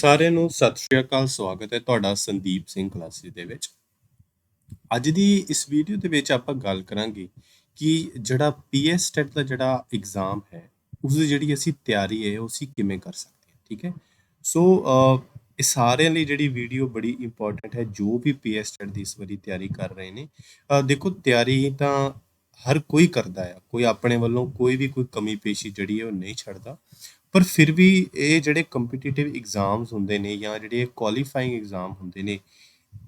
ਸਾਰਿਆਂ ਨੂੰ ਸਤਿ ਸ਼੍ਰੀ ਅਕਾਲ, ਸਵਾਗਤ ਹੈ ਤੁਹਾਡਾ ਸੰਦੀਪ ਸਿੰਘ ਕਲਾਸਿਸ ਦੇ ਵਿੱਚ। ਅੱਜ ਦੀ ਇਸ ਵੀਡੀਓ ਦੇ ਵਿੱਚ ਆਪਾਂ ਗੱਲ ਕਰਾਂਗੇ ਕਿ ਜਿਹੜਾ ਪੀਐਸ ਟੈਟ ਦਾ ਜਿਹੜਾ ਐਗਜ਼ਾਮ ਹੈ, ਉਸ ਦੀ ਜਿਹੜੀ ਅਸੀਂ ਤਿਆਰੀ ਹੈ, ਉਹ ਅਸੀਂ ਕਿਵੇਂ ਕਰ ਸਕਦੇ ਹਾਂ, ਠੀਕ ਹੈ? ਸੋ ਇਹ ਸਾਰਿਆਂ ਲਈ ਜਿਹੜੀ ਵੀਡੀਓ ਬੜੀ ਇੰਪੋਰਟੈਂਟ ਹੈ, ਜੋ ਵੀ ਪੀਐਸ ਟੈਟ ਦੀ ਇਸ ਵਾਰੀ ਤਿਆਰੀ ਕਰ ਰਹੇ ਨੇ। ਦੇਖੋ, ਤਿਆਰੀ ਤਾਂ ਹਰ ਕੋਈ ਕਰਦਾ ਹੈ ਕੋਈ ਆਪਣੇ ਵੱਲੋਂ ਕੋਈ ਵੀ ਕੋਈ ਕਮੀ ਪੇਸ਼ੀ ਜਿਹੜੀ ਹੈ, ਉਹ ਨਹੀਂ ਛੱਡਦਾ। ਪਰ ਫਿਰ ਵੀ ਇਹ ਜਿਹੜੇ ਕੰਪੀਟੀਟਿਵ ਐਗਜ਼ਾਮਸ ਹੁੰਦੇ ਨੇ ਜਾਂ ਜਿਹੜੇ ਕੁਆਲੀਫਾਈਂਗ ਐਗਜ਼ਾਮ ਹੁੰਦੇ ਨੇ,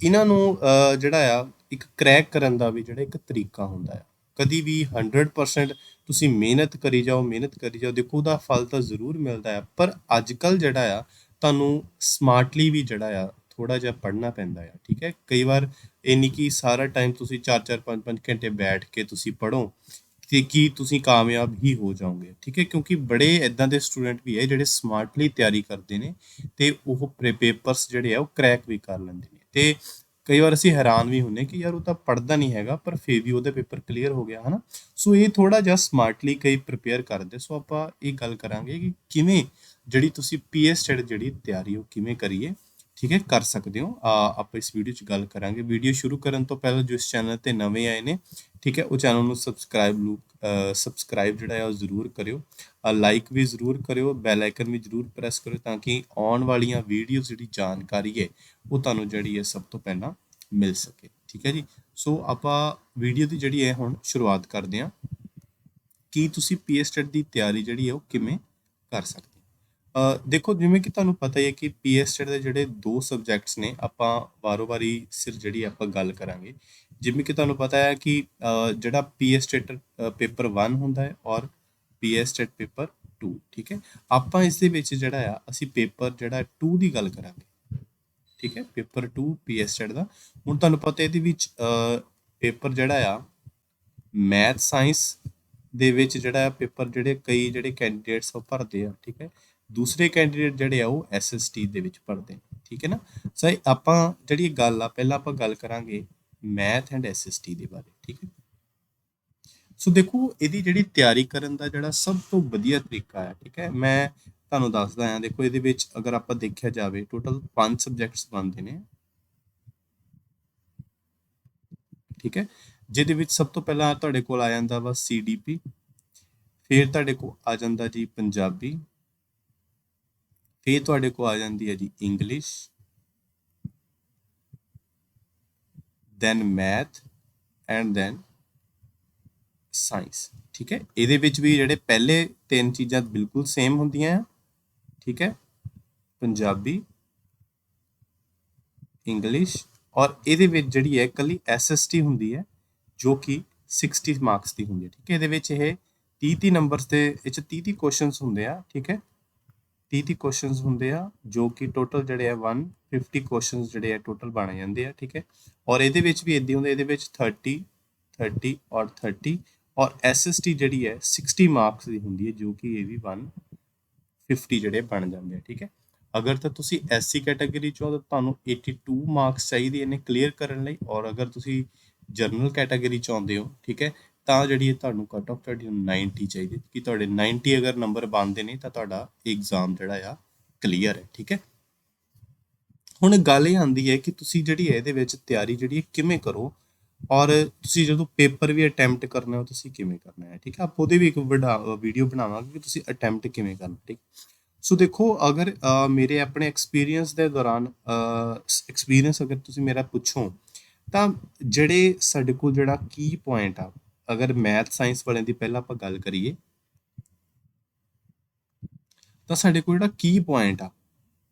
ਇਹਨਾਂ ਨੂੰ ਜਿਹੜਾ ਆ, ਇੱਕ ਕ੍ਰੈਕ ਕਰਨ ਦਾ ਵੀ ਜਿਹੜਾ ਇੱਕ ਤਰੀਕਾ ਹੁੰਦਾ ਆ। ਕਦੀ ਵੀ 100% ਤੁਸੀਂ ਮਿਹਨਤ ਕਰੀ ਜਾਓ, ਮਿਹਨਤ ਕਰੀ ਜਾਓ, ਦੇਖੋ ਉਹਦਾ ਫਲ ਤਾਂ ਜ਼ਰੂਰ ਮਿਲਦਾ ਆ, ਪਰ ਅੱਜ ਕੱਲ ਜਿਹੜਾ ਆ, ਤੁਹਾਨੂੰ ਸਮਾਰਟਲੀ ਵੀ ਜਿਹੜਾ ਆ ਥੋੜਾ ਜਿਹਾ ਪੜ੍ਹਨਾ ਪੈਂਦਾ ਆ, ਠੀਕ ਹੈ? ਕਈ ਵਾਰ ਇਹ ਨਹੀਂ ਕਿ ਸਾਰਾ ਟਾਈਮ ਤੁਸੀਂ 4-4 5-5 ਘੰਟੇ ਬੈਠ ਕੇ ਤੁਸੀਂ ਪੜ੍ਹੋ ਤੇ ਕੀ ਤੁਸੀਂ ਕਾਮਯਾਬ ਹੀ ਹੋ ਜਾਓਗੇ? ਠੀਕ ਹੈ, ਕਿਉਂਕਿ ਬੜੇ ਇਦਾਂ ਦੇ ਸਟੂਡੈਂਟ ਵੀ ਹੈ ਜਿਹੜੇ ਸਮਾਰਟਲੀ ਤਿਆਰੀ ਕਰਦੇ ਨੇ ਤੇ ਉਹ ਪੇਪਰਸ ਜਿਹੜੇ ਆ ਉਹ ਕ੍ਰੈਕ ਵੀ ਕਰ ਲੈਂਦੇ ਨੇ। ਤੇ ਕਈ ਵਾਰ ਅਸੀਂ ਹੈਰਾਨ ਵੀ ਹੁੰਨੇ ਕਿ ਯਾਰ ਉਹ ਤਾਂ ਪੜਦਾ ਨਹੀਂ ਹੈਗਾ, ਪਰ ਫੇਰ ਵੀ ਉਹਦੇ ਪੇਪਰ ਕਲੀਅਰ ਹੋ ਗਿਆ, ਹਨਾ? ਸੋ ਇਹ ਥੋੜਾ ਜਿਹਾ ਸਮਾਰਟਲੀ ਕਈ ਪ੍ਰਿਪੇਅਰ ਕਰਦੇ। ਸੋ ਆਪਾਂ ਇਹ ਗੱਲ ਕਰਾਂਗੇ ਕਿ ਕਿਵੇਂ ਜਿਹੜੀ ਤੁਸੀਂ ਪੀਐਸ ਸਟੱਡੀ ਜਿਹੜੀ ਤਿਆਰੀ ਉਹ ਕਿਵੇਂ ਕਰੀਏ। ਠੀਕ ਹੈ, ਕਰ ਸਕਦੇ ਹੋ। ਆਪਾਂ ਇਸ ਵੀਡੀਓ 'ਚ ਗੱਲ ਕਰਾਂਗੇ। ਵੀਡੀਓ ਸ਼ੁਰੂ ਕਰਨ ਤੋਂ ਪਹਿਲਾਂ ਜੋ ਇਸ ਚੈਨਲ ਤੇ ਨਵੇਂ ਆਏ ਨੇ, ਠੀਕ ਹੈ, ਉਹ ਚੈਨਲ ਨੂੰ ਸਬਸਕ੍ਰਾਈਬ ਲੂ ਸਬਸਕ੍ਰਾਈਬ ਜਿਹੜਾ ਹੈ ਉਹ ਜ਼ਰੂਰ ਕਰਿਓ। ਲਾਈਕ ਵੀ ਜ਼ਰੂਰ ਕਰਿਓ ਬੈਲ ਆਈਕਨ ਵੀ ਜ਼ਰੂਰ ਪ੍ਰੈਸ ਕਰਿਓ ਤਾਂ ਕਿ ਆਉਣ ਵਾਲੀਆਂ ਵੀਡੀਓਜ਼ ਜਿਹੜੀ ਜਾਣਕਾਰੀ ਹੈ, ਉਹ ਤੁਹਾਨੂੰ ਜਿਹੜੀ ਹੈ ਸਭ ਤੋਂ ਪਹਿਲਾਂ ਮਿਲ ਸਕੇ। ਠੀਕ ਹੈ ਜੀ? ਸੋ ਆਪਾਂ ਵੀਡੀਓ ਦੀ ਜਿਹੜੀ ਹੈ ਹੁਣ ਸ਼ੁਰੂਆਤ ਕਰਦੇ ਹਾਂ। ਕੀ ਤੁਸੀਂ ਪੀਐਸਟੈਟ ਦੀ ਤਿਆਰੀ ਜਿਹੜੀ ਹੈ, ਉਹ ਕਿਵੇਂ ਕਰ ਸਕਦੇ ਦੇਖੋ ਜਿਵੇਂ ਕਿ ਤੁਹਾਨੂੰ ਪਤਾ ਹੀ ਹੈ ਕਿ ਪੀਐਸਟੈਟ ਦੇ ਜਿਹੜੇ ਦੋ ਸਬਜੈਕਟਸ ਨੇ ਆਪਾਂ ਵਾਰੋ-ਵਾਰੀ ਸਿਰ ਜਿਹੜੀ ਆਪਾਂ ਗੱਲ ਕਰਾਂਗੇ। ਜਿਵੇਂ ਕਿ ਤੁਹਾਨੂੰ ਪਤਾ ਹੈ ਕਿ ਅ, ਜਿਹੜਾ ਪੀਐਸਟੈਟ ਪੇਪਰ 1 ਹੁੰਦਾ ਹੈ ਔਰ ਪੀਐਸਟੈਟ ਪੇਪਰ 2 ਠੀਕ ਹੈ? ਆਪਾਂ ਇਸ ਦੇ ਵਿੱਚ ਜਿਹੜਾ ਆ ਅਸੀਂ ਪੇਪਰ ਜਿਹੜਾ 2 ਦੀ ਗੱਲ ਕਰਾਂਗੇ। ਠੀਕ ਹੈ? ਪੇਪਰ 2 ਪੀਐਸਟੈਟ ਦਾ। ਹੁਣ ਤੁਹਾਨੂੰ ਪਤਾ ਇਹਦੇ ਵਿੱਚ ਪੇਪਰ ਜਿਹੜਾ ਆ ਮੈਥ ਸਾਇੰਸ ਦੇ ਵਿੱਚ ਜਿਹੜਾ ਪੇਪਰ ਜਿਹੜੇ ਕਈ ਜਿਹੜੇ ਕੈਂਡੀਡੇਟਸ ਉਹ ਭਰਦੇ ਆ ਠੀਕ ਹੈ? ਦੂਸਰੇ ਕੈਂਡੀਡੇਟ ਜਿਹੜੇ ਆ ਉਹ ਐਸਐਸਟੀ ਦੇ ਵਿੱਚ ਭਰਦੇ ਨੇ, ਠੀਕ ਹੈ ਨਾ? ਸੋ ਆਪਾਂ ਜਿਹੜੀ ਇਹ ਗੱਲ ਆ, ਪਹਿਲਾਂ ਆਪਾਂ ਗੱਲ ਕਰਾਂਗੇ ਮੈਥ ਐਂਡ ਐਸਐਸਟੀ ਦੇ ਬਾਰੇ, ਠੀਕ ਹੈ? ਸੋ ਦੇਖੋ, ਇਹਦੀ ਜਿਹੜੀ ਤਿਆਰੀ ਕਰਨ ਦਾ ਜਿਹੜਾ ਸਭ ਤੋਂ ਵਧੀਆ ਤਰੀਕਾ ਹੈ ਠੀਕ ਹੈ? ਮੈਂ ਤੁਹਾਨੂੰ ਦੱਸਦਾ ਹਾਂ, ਦੇਖੋ, ਇਹਦੇ ਵਿੱਚ ਅਗਰ ਆਪਾਂ ਦੇਖਿਆ ਜਾਵੇ ਟੋਟਲ 5 ਸਬਜੈਕਟਸ ਬਣਦੇ ਨੇ। ਠੀਕ ਹੈ? ਜਿਹਦੇ ਵਿੱਚ ਸਭ ਤੋਂ ਪਹਿਲਾਂ ਤੁਹਾਡੇ ਕੋਲ ਆ ਜਾਂਦਾ ਵਾ ਸੀਡੀਪੀ ਫਿਰ ਤੁਹਾਡੇ ਕੋਲ ਆ ਜਾਂਦਾ ਜੀ ਪੰਜਾਬੀ ਫਿਰ ਤੁਹਾਡੇ ਕੋਲ ਆ ਜਾਂਦੀ ਹੈ ਜੀ English then math and then science ਠੀਕ ਹੈ? ਇਹਦੇ ਵਿੱਚ ਵੀ ਜਿਹੜੇ ਪਹਿਲੇ ਤਿੰਨ ਚੀਜ਼ਾਂ ਬਿਲਕੁਲ ਸੇਮ ਹੁੰਦੀਆਂ ਆ, ਠੀਕ ਹੈ? ਪੰਜਾਬੀ ਇੰਗਲਿਸ਼ ਔਰ ਇਹਦੇ ਵਿੱਚ ਜਿਹੜੀ ਹੈ ਕੱਲੀ ਐਸਐਸਟੀ ਹੁੰਦੀ ਹੈ, ਜੋ ਕਿ 60 ਮਾਰਕਸ ਦੀ ਹੁੰਦੀ ਹੈ, ਠੀਕ ਹੈ? ਇਹਦੇ ਵਿੱਚ ਇਹ 30 30 ਨੰਬਰਸ ਦੇ ਵਿੱਚ 30 30 ਕੁਐਸਚਨਸ ਹੁੰਦੇ ਆ, ਠੀਕ ਹੈ? 30 30 ਕੁਐਸਚਨਸ ਹੁੰਦੇ ਆ, ਜੋ ਕਿ ਟੋਟਲ ਜਿਹੜੇ ਆ 150 ਕੁਐਸਚਨਸ ਜਿਹੜੇ ਆ ਟੋਟਲ ਬਣ ਜਾਂਦੇ ਆ, ਠੀਕ ਹੈ? ਔਰ ਇਹਦੇ ਵਿੱਚ ਵੀ ਇਦਾਂ ਹੁੰਦਾ, ਇਹਦੇ ਵਿੱਚ 30 30 ਔਰ 30 ਔਰ ਐਸਐਸਟੀ ਜਿਹੜੀ ਹੈ 60 ਮਾਰਕਸ ਦੀ ਹੁੰਦੀ ਹੈ, ਜੋ ਕਿ ਇਹ ਵੀ 150 ਜਿਹੜੇ ਬਣ ਜਾਂਦੇ ਆ, ਠੀਕ ਹੈ? ਅਗਰ ਤਾਂ ਤੁਸੀਂ ਐਸਸੀ ਕੈਟਾਗਰੀ ਚੋਂ ਤਾਂ ਤੁਹਾਨੂੰ 82 ਮਾਰਕਸ ਚਾਹੀਦੇ ਨੇ ਕਲੀਅਰ ਕਰਨ ਲਈ, ਔਰ ਅਗਰ ਤੁਸੀਂ ਜਨਰਲ ਕੈਟਾਗਰੀ ਚ ਆਉਂਦੇ ਹੋ, ਠੀਕ ਹੈ? ਤਾਂ ਜਿਹੜੀ ਇਹ ਤੁਹਾਨੂੰ ਕੱਟ ਆਫ ਤੁਹਾਡੀ 90 ਚਾਹੀਦੀ ਕਿ ਤੁਹਾਡੇ 90 ਅਗਰ ਨੰਬਰ ਬਣਦੇ ਨੇ ਤਾਂ ਤੁਹਾਡਾ ਐਗਜ਼ਾਮ ਜਿਹੜਾ ਆ ਕਲੀਅਰ ਹੈ, ਠੀਕ ਹੈ? ਹੁਣ ਗੱਲ ਇਹ ਆਂਦੀ ਹੈ ਕਿ ਤੁਸੀਂ ਜਿਹੜੀ ਹੈ ਇਹਦੇ ਵਿੱਚ ਤਿਆਰੀ ਜਿਹੜੀ ਹੈ ਕਿਵੇਂ ਕਰੋ ਔਰ ਤੁਸੀਂ ਜਦੋਂ ਪੇਪਰ ਵੀ ਅਟੈਂਪਟ ਕਰਨਾ ਹੋ, ਤੁਸੀਂ ਕਿਵੇਂ ਕਰਨਾ ਹੈ, ਠੀਕ ਹੈ? ਆਪਾਂ ਉਹਦੇ ਵੀ ਇੱਕ ਵੱਡਾ ਵੀਡੀਓ ਬਣਾਵਾਂਗੇ ਕਿ ਤੁਸੀਂ ਅਟੈਂਪਟ ਕਿਵੇਂ ਕਰਨਾ, ਠੀਕ? ਸੋ ਦੇਖੋ, ਅਗਰ ਮੇਰੇ ਆਪਣੇ ਐਕਸਪੀਰੀਅੰਸ ਦੇ ਦੌਰਾਨ ਐਕਸਪੀਰੀਅੰਸ ਅਗਰ ਤੁਸੀਂ ਮੇਰਾ ਪੁੱਛੋ, ਤਾਂ ਜਿਹੜੇ ਸਾਡੇ ਕੋਲ ਜਿਹੜਾ ਕੀ ਪੁਆਇੰਟ ਆ ਅਗਰ ਮੈਥ ਸਾਇੰਸ ਵਾਲਿਆਂ ਦੀ ਪਹਿਲਾਂ ਆਪਾਂ ਗੱਲ ਕਰੀਏ, ਤਾਂ ਸਾਡੇ ਕੋਲ ਜਿਹੜਾ ਕੀ ਪੁਆਇੰਟ ਆ,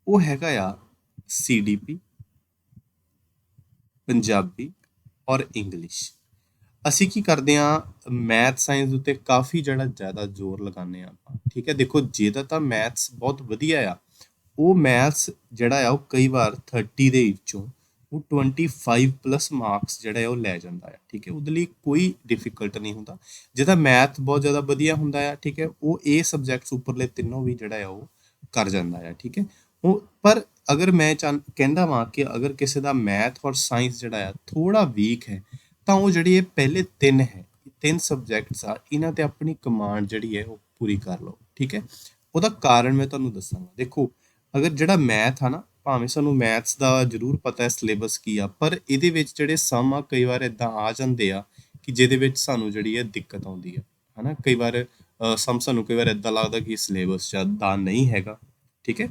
ਉਹ ਹੈਗਾ ਆ ਸੀਡੀਪੀ ਪੰਜਾਬੀ ਔਰ ਇੰਗਲਿਸ਼ ਅਸੀਂ ਕੀ ਕਰਦੇ ਆ ਮੈਥ ਸਾਇੰਸ ਉੱਤੇ ਕਾਫੀ ਜਿਹੜਾ ਜ਼ਿਆਦਾ ਜ਼ੋਰ ਲਗਾਉਂਦੇ ਆ ਆਪਾਂ। ਠੀਕ ਹੈ, ਦੇਖੋ, ਜੇ ਤਾਂ ਤਾਂ ਮੈਥਸ ਬਹੁਤ ਵਧੀਆ ਆ, ਉਹ ਮੈਥਸ ਜਿਹੜਾ ਆ, ਉਹ ਕਈ ਵਾਰ 30 ਦੇ ਵਿੱਚੋਂ ਉਹ 25 ਪਲੱਸ ਮਾਰਕਸ ਜਿਹੜਾ ਹੈ ਉਹ ਲੈ ਜਾਂਦਾ ਹੈ ਠੀਕ ਹੈ? ਉਹਦੇ ਲਈ ਕੋਈ ਡਿਫਿਕਲਟ ਨਹੀਂ ਹੁੰਦਾ। ਜਿਹਦਾ ਮੈਥ ਬਹੁਤ ਜ਼ਿਆਦਾ ਵਧੀਆ ਹੁੰਦਾ ਹੈ ਠੀਕ ਹੈ? ਉਹ ਇਹ ਸਬਜੈਕਟਸ ਉੱਪਰਲੇ ਤਿੰਨੋਂ ਵੀ ਜਿਹੜਾ ਹੈ ਉਹ ਕਰ ਜਾਂਦਾ ਹੈ ਠੀਕ ਹੈ? ਉਹ, ਪਰ ਅਗਰ ਮੈਂ ਚਾਹ, ਕਹਿੰਦਾ ਵਾਂ ਕਿ ਅਗਰ ਕਿਸੇ ਦਾ ਮੈਥ ਔਰ ਸਾਇੰਸ ਜਿਹੜਾ ਹੈ ਥੋੜਾ ਵੀਕ ਹੈ, ਤਾਂ ਉਹ ਜਿਹੜੀ ਇਹ ਪਹਿਲੇ ਤਿੰਨ ਹੈ, ਤਿੰਨ ਸਬਜੈਕਟਸ ਆ, ਇਹਨਾਂ ਤੇ ਆਪਣੀ ਕਮਾਂਡ ਜਿਹੜੀ ਹੈ ਉਹ ਪੂਰੀ ਕਰ ਲਓ, ਠੀਕ ਹੈ? ਉਹਦਾ ਕਾਰਨ ਮੈਂ ਤੁਹਾਨੂੰ ਦੱਸਾਂਗਾ। ਦੇਖੋ, ਅਗਰ ਜਿਹੜਾ ਮੈਥ ਆ ਨਾ ਭਾਵੇਂ ਸਾਨੂੰ ਮੈਥਸ ਦਾ ਜ਼ਰੂਰ ਪਤਾ ਹੈ ਸਿਲੇਬਸ ਕੀ ਆ, ਪਰ ਇਹਦੇ ਵਿੱਚ ਜਿਹੜੇ ਸਮ ਆ, ਕਈ ਵਾਰ ਇਦਾਂ ਆ ਜਾਂਦੇ ਆ ਕਿ ਜਿਹਦੇ ਵਿੱਚ ਸਾਨੂੰ ਜਿਹੜੀ ਹੈ ਦਿੱਕਤ ਆਉਂਦੀ ਆ, ਹਨਾ? ਕਈ ਵਾਰ ਸਮ ਸਾਨੂੰ ਕਈ ਵਾਰ ਇਦਾਂ ਲੱਗਦਾ ਕਿ ਸਿਲੇਬਸ ਦਾ ਨਹੀਂ ਹੈਗਾ, ਠੀਕ ਹੈ?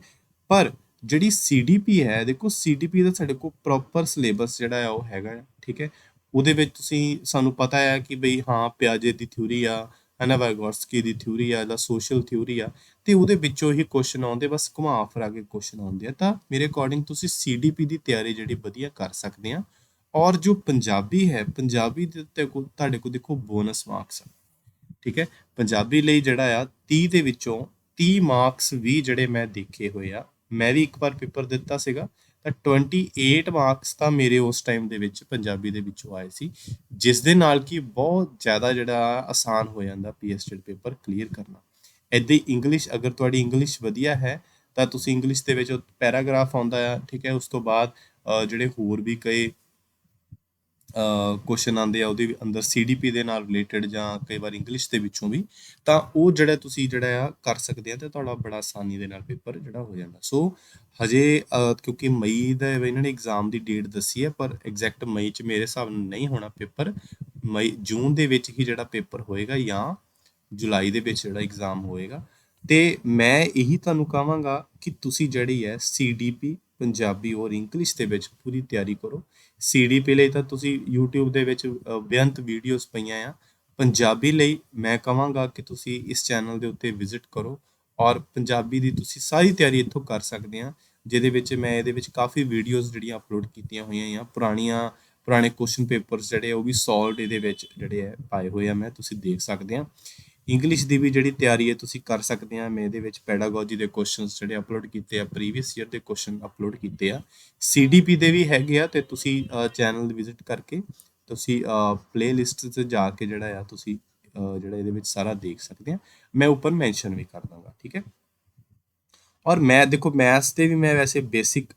ਪਰ ਜਿਹੜੀ ਸੀਡੀਪੀ ਹੈ, ਦੇਖੋ ਸੀਡੀਪੀ ਦਾ ਸਾਡੇ ਕੋਲ ਪ੍ਰੋਪਰ ਸਿਲੇਬਸ ਜਿਹੜਾ ਆ ਉਹ ਹੈਗਾ ਠੀਕ ਹੈ? ਉਹਦੇ ਵਿੱਚ ਤੁਸੀਂ, ਸਾਨੂੰ ਪਤਾ ਹੈ ਕਿ ਬਈ ਹਾਂ, ਪਿਆਜੇ ਦੀ ਥਿਊਰੀ ਆ ਹਨਾ ਵੈਗੋਰਸਕੀ ਦੀ ਥਿਊਰੀ ਆ ਜਾਂ ਸੋਸ਼ਲ ਥਿਊਰੀ ਆ, ਤੇ ਉਹਦੇ ਵਿੱਚੋਂ ਹੀ ਕੁਐਸਚਨ ਆਉਂਦੇ, ਬਸ ਘੁਮਾ ਫਿਰਾ ਕੇ ਕੁਐਸਚਨ ਆਉਂਦੇ ਆ। ਤਾਂ ਮੇਰੇ ਅਕੋਰਡਿੰਗ ਤੁਸੀਂ ਸੀਡੀਪੀ ਦੀ ਤਿਆਰੀ ਜਿਹੜੀ ਵਧੀਆ ਕਰ ਸਕਦੇ ਆ। ਔਰ ਜੋ ਪੰਜਾਬੀ ਹੈ, ਪੰਜਾਬੀ ਦੇ ਉੱਤੇ ਤੁਹਾਡੇ ਕੋਲ ਦੇਖੋ ਬੋਨਸ ਮਾਰਕਸ ਆ। ਠੀਕ ਹੈ? ਪੰਜਾਬੀ ਲਈ ਜਿਹੜਾ ਆ 30 ਦੇ ਵਿੱਚੋਂ 30 ਮਾਰਕਸ ਵੀ ਜਿਹੜੇ ਮੈਂ ਦੇਖੇ ਹੋਏ ਆ। ਮੈਂ ਵੀ ਇੱਕ ਵਾਰ ਪੇਪਰ ਦਿੱਤਾ ਸੀਗਾ। ਤਾਂ 28 ਮਾਰਕਸ ਤਾਂ ਮੇਰੇ ਉਸ ਟਾਈਮ ਦੇ ਵਿੱਚ ਪੰਜਾਬੀ ਦੇ ਵਿੱਚੋਂ ਆਏ ਸੀ, ਜਿਸ ਦੇ ਨਾਲ ਕਿ ਬਹੁਤ ਜ਼ਿਆਦਾ ਜਿਹੜਾ ਆਸਾਨ ਹੋ ਜਾਂਦਾ ਪੀਐਸਟੀਡ ਪੇਪਰ ਕਲੀਅਰ ਕਰਨਾ। ਏਦਾਂ ਹੀ ਇੰਗਲਿਸ਼ ਅਗਰ ਤੁਹਾਡੀ ਇੰਗਲਿਸ਼ ਵਧੀਆ ਹੈ, ਤਾਂ ਤੁਸੀਂ ਇੰਗਲਿਸ਼ ਦੇ ਵਿੱਚ ਪੈਰਾਗ੍ਰਾਫ ਆਉਂਦਾ ਆ, ਠੀਕ ਹੈ, ਉਸ ਤੋਂ ਬਾਅਦ ਜਿਹੜੇ ਹੋਰ ਵੀ ਕਈ ਕੁਐਸਚਨ ਆਉਂਦੇ ਆ, ਉਹਦੇ ਵੀ ਅੰਦਰ ਸੀਡੀਪੀ ਦੇ ਨਾਲ ਰਿਲੇਟਡ ਜਾਂ ਕਈ ਵਾਰ ਇੰਗਲਿਸ਼ ਦੇ ਵਿੱਚੋਂ ਵੀ, ਤਾਂ ਉਹ ਜਿਹੜਾ ਤੁਸੀਂ ਜਿਹੜਾ ਆ ਕਰ ਸਕਦੇ ਆ ਤੇ ਤੁਹਾਡਾ ਬੜਾ ਆਸਾਨੀ ਦੇ ਨਾਲ ਪੇਪਰ ਜਿਹੜਾ ਹੋ ਜਾਂਦਾ। ਸੋ ਹਜੇ ਕਿਉਂਕਿ ਮਈ ਦਾ ਇਹਨਾਂ ਨੇ ਐਗਜ਼ਾਮ ਦੀ ਡੇਟ ਦੱਸੀ ਹੈ, ਪਰ ਐਗਜ਼ੈਕਟ ਮਈ ਚ ਮੇਰੇ ਹਿਸਾਬ ਨਾਲ ਨਹੀਂ ਹੋਣਾ ਪੇਪਰ ਮਈ, ਜੂਨ ਦੇ ਵਿੱਚ ਹੀ ਜਿਹੜਾ ਪੇਪਰ ਹੋਏਗਾ ਜਾਂ ਜੁਲਾਈ ਦੇ ਵਿੱਚ ਜਿਹੜਾ ਐਗਜ਼ਾਮ ਹੋਏਗਾ। ਤੇ ਮੈਂ ਇਹੀ ਤੁਹਾਨੂੰ ਕਹਾਂਗਾ ਕਿ ਤੁਸੀਂ ਜਿਹੜੀ ਹੈ ਸੀਡੀਪੀ ਪੰਜਾਬੀ ਔਰ ਇੰਗਲਿਸ਼ ਦੇ ਵਿੱਚ ਪੂਰੀ ਤਿਆਰੀ ਕਰੋ। ਸੀਡੀਪੀ ਲਈ ਤਾਂ ਤੁਸੀਂ YouTube ਦੇ ਵਿੱਚ ਬੇਅੰਤ ਵੀਡੀਓਜ਼ ਪਈਆਂ ਆ। ਪੰਜਾਬੀ ਲਈ ਮੈਂ ਕਹਾਂਗਾ ਕਿ ਤੁਸੀਂ ਇਸ ਚੈਨਲ ਦੇ ਉੱਤੇ ਵਿਜ਼ਿਟ ਕਰੋ ਔਰ ਪੰਜਾਬੀ ਦੀ ਤੁਸੀਂ ਸਾਰੀ ਤਿਆਰੀ ਇੱਥੋਂ ਕਰ ਸਕਦੇ ਆ, ਜਿਹਦੇ ਵਿੱਚ ਮੈਂ ਇਹਦੇ ਵਿੱਚ ਕਾਫੀ ਵੀਡੀਓਜ਼ ਜਿਹੜੀਆਂ ਅਪਲੋਡ ਕੀਤੀਆਂ ਹੋਈਆਂ ਆ। ਪੁਰਾਣੀਆਂ, ਪੁਰਾਣੇ ਕੁਐਸਚਨ ਪੇਪਰਸ ਜਿਹੜੇ ਉਹ ਵੀ ਸੋਲਵਡ ਇਹਦੇ ਵਿੱਚ ਜਿਹੜੇ ਆ, ਪਾਏ ਹੋਏ ਆ, ਮੈਂ ਤੁਸੀਂ ਦੇਖ ਸਕਦੇ ਆ। ਇੰਗਲਿਸ਼ ਦੀ ਵੀ ਜਿਹੜੀ ਤਿਆਰੀ ਹੈ ਤੁਸੀਂ ਕਰ ਸਕਦੇ ਆ, ਮੈਂ ਇਹਦੇ ਵਿੱਚ ਪੈਡਾਗੋਜੀ ਦੇ ਕੁਐਸਚਨਸ ਜਿਹੜੇ ਅਪਲੋਡ ਕੀਤੇ ਆ ਪ੍ਰੀਵੀਅਸ ਈਅਰ ਦੇ ਕੁਐਸਚਨ ਅਪਲੋਡ ਕੀਤੇ ਆ। ਸੀਡੀਪੀ ਦੇ ਵੀ ਹੈਗੇ ਆ ਤੇ ਤੁਸੀਂ ਚੈਨਲ ਵਿਜ਼ਿਟ ਕਰਕੇ ਤੁਸੀਂ ਪਲੇਲਿਸਟ ਤੇ ਜਾ ਕੇ ਜਿਹੜਾ ਆ ਤੁਸੀਂ ਜਿਹੜਾ ਇਹਦੇ ਵਿੱਚ ਸਾਰਾ ਦੇਖ ਸਕਦੇ ਆ। ਮੈਂ ਉੱਪਰ ਮੈਂਸ਼ਨ ਵੀ ਕਰ ਦਾਂਗਾ ਠੀਕ ਹੈ? ਔਰ ਮੈਂ, ਦੇਖੋ ਮੈਥਸ 'ਤੇ ਵੀ ਮੈਂ ਵੈਸੇ ਬੇਸਿਕ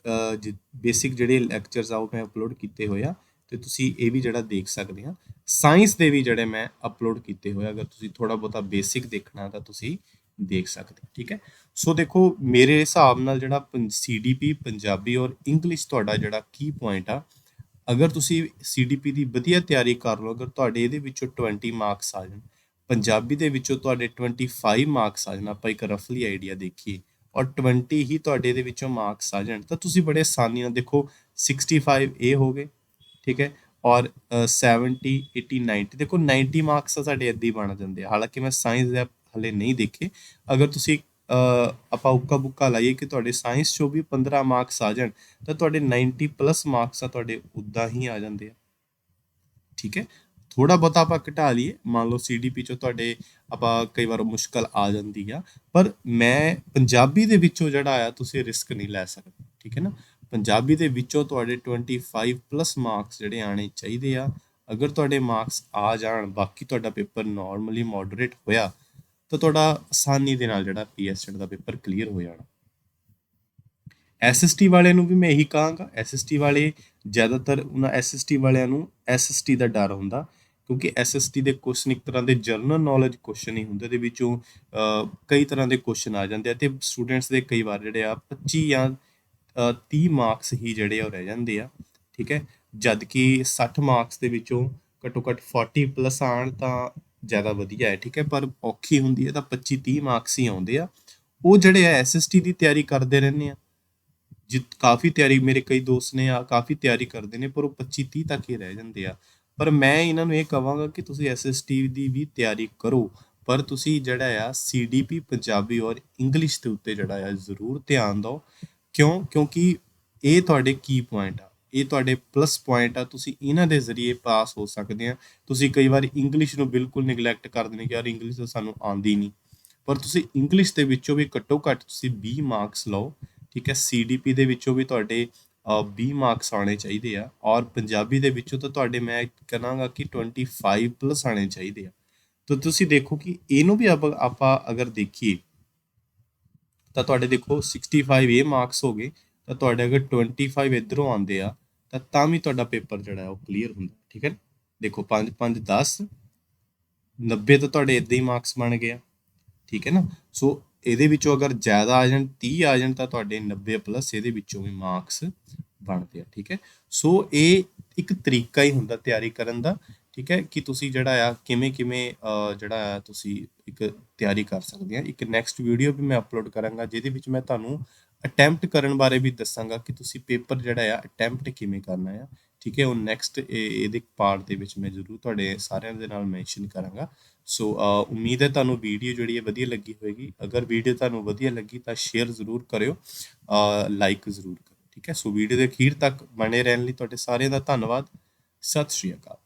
ਬੇਸਿਕ ਜਿਹੜੇ ਲੈਕਚਰਸ ਆ ਉਹ ਮੈਂ ਅਪਲੋਡ ਕੀਤੇ ਹੋਏ ਆ। ਤੇ ਤੁਸੀਂ ਇਹ ਵੀ ਜਿਹੜਾ ਦੇਖ ਸਕਦੇ ਆ ਸਾਇੰਸ ਦੇ ਵੀ ਜਿਹੜੇ ਮੈਂ ਅਪਲੋਡ ਕੀਤੇ ਹੋਏ ਅਗਰ ਤੁਸੀਂ ਥੋੜਾ ਬਹੁਤਾ ਬੇਸਿਕ ਦੇਖਣਾ ਤਾਂ ਤੁਸੀਂ ਦੇਖ ਸਕਦੇ ਹੋ, ਠੀਕ ਹੈ? ਸੋ ਦੇਖੋ ਮੇਰੇ ਹਿਸਾਬ ਨਾਲ ਜਿਹੜਾ ਸੀਡੀਪੀ ਪੰਜਾਬੀ ਔਰ ਇੰਗਲਿਸ਼ ਤੁਹਾਡਾ ਜਿਹੜਾ ਕੀ ਪੁਆਇੰਟ ਆ ਅਗਰ ਤੁਸੀਂ ਸੀਡੀਪੀ ਦੀ ਵਧੀਆ ਤਿਆਰੀ ਕਰ ਲਓ ਅਗਰ ਤੁਹਾਡੇ ਇਹਦੇ ਵਿੱਚੋਂ 20 ਮਾਰਕਸ ਆ ਜਾਣ ਪੰਜਾਬੀ ਦੇ ਵਿੱਚੋਂ ਤੁਹਾਡੇ 25 ਮਾਰਕਸ ਆ ਜਾਣ ਆਪਾਂ ਇੱਕ ਰਫਲੀ ਆਈਡੀਆ ਦੇਖੀਏ ਔਰ 20 ਹੀ ਤੁਹਾਡੇ ਇਹਦੇ ਵਿੱਚੋਂ ਮਾਰਕਸ ਆ ਜਾਣ ਤਾਂ ਤੁਸੀਂ ਬੜੇ ਆਸਾਨੀ ਨਾਲ ਦੇਖੋ 65 ਇਹ ਹੋ ਗਏ ਠੀਕ ਹੈ? ਔਰ ਅ, 70 80 90 ਦੇਖੋ 90 ਮਾਰਕਸ ਤਾਂ ਸਾਡੇ ਇੱਦਾਂ ਹੀ ਬਣ ਜਾਂਦੇ ਆ। ਹਾਲਾਂਕਿ ਮੈਂ ਸਾਇੰਸ ਦੇ ਹਲੇ ਨਹੀਂ ਦੇਖੇ। ਅਗਰ ਤੁਸੀਂ ਆਪਾਂ ਉੱਕਾ ਬੁੱਕਾ ਲਾਈਏ ਕਿ ਤੁਹਾਡੇ ਸਾਇੰਸ ਚੋਂ ਵੀ 15 ਮਾਰਕਸ ਆ ਜਾਣ ਤਾਂ ਤੁਹਾਡੇ 90 ਪਲੱਸ ਮਾਰਕਸ ਆ ਤੁਹਾਡੇ ਉਦਾਂ ਹੀ ਆ ਜਾਂਦੇ ਆ। ਠੀਕ ਹੈ? ਥੋੜਾ ਬਹੁਤਾ ਆਪਾਂ ਘਟਾ ਲਈਏ। ਮੰਨ ਲਓ ਸੀਡੀਪੀ ਚੋਂ ਤੁਹਾਡੇ ਆਪਾਂ ਕਈ ਵਾਰ ਮੁਸ਼ਕਲ ਆ ਜਾਂਦੀ ਆ। ਪਰ ਮੈਂ ਪੰਜਾਬੀ ਦੇ ਵਿੱਚੋਂ ਜਿਹੜਾ ਆ ਤੁਸੀਂ ਰਿਸਕ ਨਹੀਂ ਲੈ ਸਕਦੇ। ਠੀਕ ਹੈ ਨਾ? ਪੰਜਾਬੀ ਦੇ ਵਿੱਚੋਂ ਤੁਹਾਡੇ 25 ਪਲੱਸ ਮਾਰਕਸ ਜਿਹੜੇ ਆਣੇ ਚਾਹੀਦੇ ਆ। ਅਗਰ ਤੁਹਾਡੇ ਮਾਰਕਸ ਆ ਜਾਣ, ਬਾਕੀ ਤੁਹਾਡਾ ਪੇਪਰ ਨਾਰਮਲੀ ਮੋਡਰੇਟ ਹੋਇਆ, ਤਾਂ ਤੁਹਾਡਾ ਆਸਾਨੀ ਦੇ ਨਾਲ ਜਿਹੜਾ ਪੀਐਸਟੀਡ ਦਾ ਪੇਪਰ ਕਲੀਅਰ ਹੋ ਜਾਣਾ। ਐਸਐਸਟੀ ਵਾਲਿਆਂ ਨੂੰ ਵੀ ਮੈਂ ਇਹੀ ਕਹਾਂਗਾ ਐਸਐਸਟੀ ਵਾਲੇ ਜ਼ਿਆਦਾਤਰ ਉਹਨਾਂ ਐਸਐਸਟੀ ਵਾਲਿਆਂ ਨੂੰ ਐਸਐਸਟੀ ਦਾ ਡਰ ਹੁੰਦਾ, ਕਿਉਂਕਿ ਐਸਐਸਟੀ ਦੇ ਕੁਐਸਚਨ ਇੱਕ ਤਰ੍ਹਾਂ ਦੇ ਜਰਨਲ ਨੌਲੇਜ ਕੁਐਸਚਨ ਹੀ ਹੁੰਦੇ ਦੇ ਵਿੱਚੋਂ ਕਈ ਤਰ੍ਹਾਂ ਦੇ ਕੁਐਸਚਨ ਆ ਜਾਂਦੇ ਆ ਤੇ ਸਟੂਡੈਂਟਸ ਦੇ ਕਈ ਵਾਰ ਜਿਹੜੇ ਆ 25 ਜਾਂ 30 ਮਾਰਕਸ ਹੀ ਜਿਹੜੇ ਆ ਉਹ ਰਹਿ ਜਾਂਦੇ ਆ, ਠੀਕ ਹੈ? ਜਦ ਕਿ 60 ਮਾਰਕਸ ਦੇ ਵਿੱਚੋਂ ਘੱਟੋ ਘੱਟ 40 ਪਲੱਸ ਆਣ ਤਾਂ ਜ਼ਿਆਦਾ ਵਧੀਆ ਹੈ, ਠੀਕ ਹੈ? ਪਰ ਔਖੀ ਹੁੰਦੀ ਹੈ ਤਾਂ 25 30 ਮਾਰਕਸ ਹੀ ਆਉਂਦੇ ਆ। ਉਹ ਜਿਹੜੇ ਆ ਐਸਐਸਟੀ ਦੀ ਤਿਆਰੀ ਕਰਦੇ ਰਹਿੰਦੇ ਆ। ਜਿਤ, ਕਾਫੀ ਤਿਆਰੀ ਮੇਰੇ ਕਈ ਦੋਸਤ ਨੇ ਆ, ਕਾਫੀ ਤਿਆਰੀ ਕਰਦੇ ਨੇ, ਪਰ ਉਹ 25 30 ਤੱਕ ਹੀ ਰਹਿ ਜਾਂਦੇ ਆ। ਪਰ ਮੈਂ ਇਹਨਾਂ ਨੂੰ ਇਹ ਕਹਾਂਗਾ ਕਿ ਤੁਸੀਂ ਐਸਐਸਟੀ ਦੀ ਵੀ ਤਿਆਰੀ ਕਰੋ, ਪਰ ਤੁਸੀਂ ਜਿਹੜਾ ਆ ਸੀਡੀਪੀ ਪੰਜਾਬੀ ਔਰ ਇੰਗਲਿਸ਼ ਦੇ ਉੱਤੇ ਜਿਹੜਾ ਆ ਜ਼ਰੂਰ ਧਿਆਨ ਦਿਓ। ਕਿਉਂ? ਕਿਉਂਕਿ ਇਹ ਤੁਹਾਡੇ ਕੀ ਪੁਆਇੰਟ ਆ। ਇਹ ਤੁਹਾਡੇ ਪਲੱਸ ਪੁਆਇੰਟ ਆ। ਤੁਸੀਂ ਇਹਨਾਂ ਦੇ ਜ਼ਰੀਏ ਪਾਸ ਹੋ ਸਕਦੇ ਆ। ਤੁਸੀਂ ਕਈ ਵਾਰ ਇੰਗਲਿਸ਼ ਨੂੰ ਬਿਲਕੁਲ ਨਿਗਲੈਕਟ ਕਰ ਦਿੰਦੇ ਕਿ ਯਾਰ ਇੰਗਲਿਸ਼ ਤਾਂ ਸਾਨੂੰ ਆਉਂਦੀ ਨਹੀਂ। ਪਰ ਤੁਸੀਂ ਇੰਗਲਿਸ਼ ਦੇ ਵਿੱਚੋਂ ਵੀ ਘੱਟੋ ਘੱਟ ਤੁਸੀਂ 20 ਮਾਰਕਸ ਲਓ। ਠੀਕ ਹੈ? ਸੀਡੀਪੀ ਦੇ ਵਿੱਚੋਂ ਵੀ ਤੁਹਾਡੇ ਅ, 20 ਮਾਰਕਸ ਆਉਣੇ ਚਾਹੀਦੇ ਆ। ਔਰ ਪੰਜਾਬੀ ਦੇ ਵਿੱਚੋਂ ਤਾਂ ਤੁਹਾਡੇ ਮੈਂ ਕਹਾਂਗਾ ਕਿ 25 ਪਲੱਸ ਆਉਣੇ ਚਾਹੀਦੇ ਆ। ਤਾਂ ਤੁਸੀਂ ਦੇਖੋ ਕਿ ਇਹਨੂੰ ਵੀ ਆਪਾਂ ਆਪਾਂ ਅਗਰ ਦੇਖੀਏ ਤਾਂ ਤੁਹਾਡੇ ਦੇਖੋ 65 ਇਹ ਮਾਰਕਸ ਹੋ ਗਏ, ਤਾਂ ਤੁਹਾਡੇ ਅਗਰ 25 ਇਧਰੋਂ ਆਉਂਦੇ ਆ, ਤਾਂ ਤਾਂ ਵੀ ਤੁਹਾਡਾ ਪੇਪਰ ਜਿਹੜਾ ਉਹ ਕਲੀਅਰ ਹੁੰਦਾ, ਠੀਕ ਹੈ ਨਾ? ਦੇਖੋ 5 5 10 90 ਤਾਂ ਤੁਹਾਡੇ ਇਦਾਂ ਹੀ ਮਾਰਕਸ ਬਣ ਗਏ ਆ, ਠੀਕ ਹੈ ਨਾ ਸੋ ਇਹਦੇ ਵਿੱਚੋਂ ਅਗਰ ਜ਼ਿਆਦਾ ਆ ਜਾਣ 30 ਆ ਜਾਣ, ਤਾਂ ਤੁਹਾਡੇ 90 ਪਲੱਸ ਇਹਦੇ ਵਿੱਚੋਂ ਵੀ ਮਾਰਕਸ ਬਣਦੇ ਆ, ਠੀਕ ਹੈ ਸੋ ਇਹ ਇੱਕ ਤਰੀਕਾ ਹੀ ਹੁੰਦਾ ਤਿਆਰੀ ਕਰਨ ਦਾ ਠੀਕ ਹੈ, ਕਿ ਤੁਸੀਂ ਜਿਹੜਾ ਆ, ਕਿਵੇਂ ਕਿਵੇਂ ਜਿਹੜਾ ਆ ਤੁਸੀਂ ਇੱਕ ਤਿਆਰੀ ਕਰ ਸਕਦੇ ਆ। ਇੱਕ ਨੈਕਸਟ ਵੀਡੀਓ ਵੀ ਮੈਂ ਅਪਲੋਡ ਕਰਾਂਗਾ, ਜਿਹਦੇ ਵਿੱਚ ਮੈਂ ਤੁਹਾਨੂੰ ਅਟੈਂਪਟ ਕਰਨ ਬਾਰੇ ਵੀ ਦੱਸਾਂਗਾ ਕਿ ਤੁਸੀਂ ਪੇਪਰ ਜਿਹੜਾ ਆ ਅਟੈਂਪਟ ਕਿਵੇਂ ਕਰਨਾ ਆ। ਠੀਕ ਹੈ, ਉਹ ਨੈਕਸਟ ਇਹਦੇ ਪਾਰਟ ਦੇ ਵਿੱਚ ਮੈਂ ਜ਼ਰੂਰ ਤੁਹਾਡੇ ਸਾਰਿਆਂ ਦੇ ਨਾਲ ਮੈਂਸ਼ਨ ਕਰਾਂਗਾ। ਸੋ ਉਮੀਦ ਹੈ ਤੁਹਾਨੂੰ ਵੀਡੀਓ ਜਿਹੜੀ ਹੈ ਵਧੀਆ ਲੱਗੀ ਹੋਵੇਗੀ। ਅਗਰ ਵੀਡੀਓ ਤੁਹਾਨੂੰ ਵਧੀਆ ਲੱਗੀ ਤਾਂ ਸ਼ੇਅਰ ਜ਼ਰੂਰ ਕਰਿਓ ਲਾਈਕ ਜ਼ਰੂਰ ਕਰੋ ਠੀਕ ਹੈ ਸੋ ਵੀਡੀਓ ਦੇ ਅਖੀਰ ਤੱਕ ਬਣੇ ਰਹਿਣ ਲਈ ਤੁਹਾਡੇ ਸਾਰਿਆਂ ਦਾ ਧੰਨਵਾਦ। ਸਤਿ ਸ਼੍ਰੀ ਅਕਾਲ।